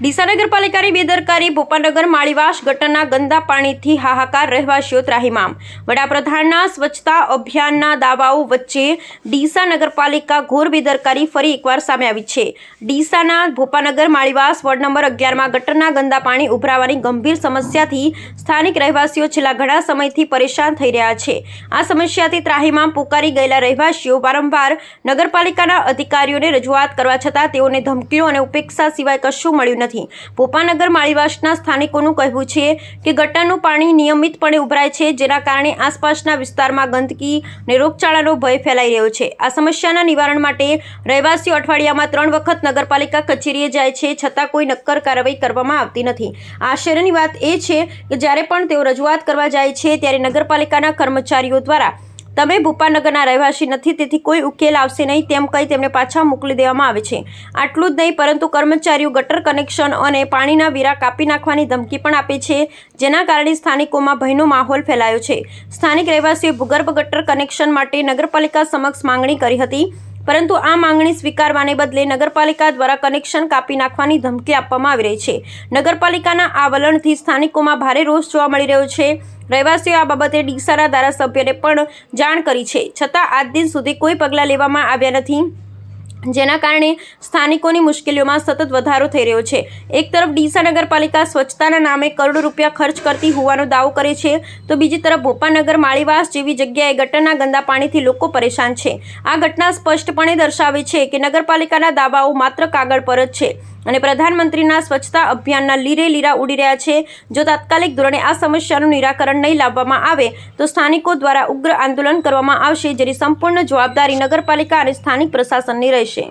ડીસા નગરપાલિકાની બેદરકારી ભોપાનગર માળીવાસ ગટરના ગંદા પાણીથી હાહાકાર રહેવાસીઓ ત્રાહિમામ. વડાપ્રધાનના સ્વચ્છતા અભિયાનના દાવાઓ વચ્ચે ડીસા નગરપાલિકા ઘોર બેદરકારી ફરી એકવાર સામે આવી છે. ડીસાના ભોપાનગર માળીવાસ વોર્ડ નંબર અગિયારમાં ગટરના ગંદા પાણી ઉભરાવાની ગંભીર સમસ્યાથી સ્થાનિક રહેવાસીઓ છેલ્લા ઘણા સમયથી પરેશાન થઈ રહ્યા છે. આ સમસ્યાથી ત્રાહિમામ પુકારી ગયેલા રહેવાસીઓ વારંવાર નગરપાલિકાના અધિકારીઓને રજૂઆત કરવા છતાં તેઓને ધમકીઓ અને ઉપેક્ષા સિવાય કશું મળ્યું નથી. ભોપાનગર માળીવાસના સ્થાનિકોનું કહેવું છે કે ગટરનું પાણી નિયમિતપણે ઉભરાય છે, જેના કારણે આસપાસના વિસ્તારમાં ગંદકી અને રોગચાળાનો ભય ફેલાઈ રહ્યો છે. આ સમસ્યાના નિવારણ માટે રહેવાસીઓ અઠવાડિયામાં ત્રણ વખત નગરપાલિકા કચેરીએ જાય છે, છતાં કોઈ નક્કર કાર્યવાહી કરવામાં આવતી નથી. આશ્ચર્યની વાત એ છે કે જ્યારે પણ તેઓ રજૂઆત કરવા જાય છે, ત્યારે નગરપાલિકાના કર્મચારીઓ દ્વારા તમે ભૂપાનગરના રહેવાસી નથી, તેથી કોઈ ઉકેલ આવશે નહીં, તેમ કહી તેમને પાછા મોકલી દેવામાં આવે છે. આટલું જ નહીં, પરંતુ કર્મચારીઓ ગટર કનેક્શન અને પાણીના વીરા કાપી નાખવાની ધમકી પણ આપે છે, જેના કારણે સ્થાનિકોમાં ભયનો માહોલ ફેલાયો છે. સ્થાનિક રહેવાસીઓએ ભૂગર્ભ ગટર કનેક્શન માટે નગરપાલિકા સમક્ષ માંગણી કરી હતી. પરંતુ આ માંગણી સ્વીકારવાને બદલે નગરપાલિકા દ્વારા કનેક્શન કાપી નાખવાની ધમકી આપવામાં આવી રહી છે. નગરપાલિકાના આ વલણથી સ્થાનિકોમાં ભારે રોષ જોવા મળી રહ્યો છે. રહેવાસીઓ આ બાબતે ડીસારા ધારાસભ્યને પણ જાણ કરી છે. છતાં આજ દિન સુધી કોઈ પગલાં લેવામાં આવ્યા નથી. જેના કારણે સ્થાનિકોની મુશ્કેલીઓમાં સતત વધારો થઈ રહ્યો છે. એક તરફ ડીસા નગરપાલિકા સ્વચ્છતાના નામે કરોડો રૂપિયા ખર્ચ કરતી હોવાનો દાવો કરે છે, તો બીજી તરફ ભોપાનગર માળીવાસ જેવી જગ્યાએ ગટરના ગંદા પાણીથી લોકો પરેશાન છે. આ ઘટના સ્પષ્ટપણે દર્શાવે છે કે નગરપાલિકાના દાવાઓ માત્ર કાગળ પર જ છે. અને પ્રધાનમંત્રીના સ્વચ્છતા અભિયાનના લીરે લીરા ઉડી રહ્યા છે. જો તાત્કાલિક ધોરણે આ સમસ્યાનું નિરાકરણ નહીં લાવવામાં આવે, તો સ્થાનિકો દ્વારા ઉગ્ર આંદોલન કરવામાં આવશે, જેની સંપૂર્ણ જવાબદારી નગરપાલિકા અને સ્થાનિક પ્રશાસનની રહેશે.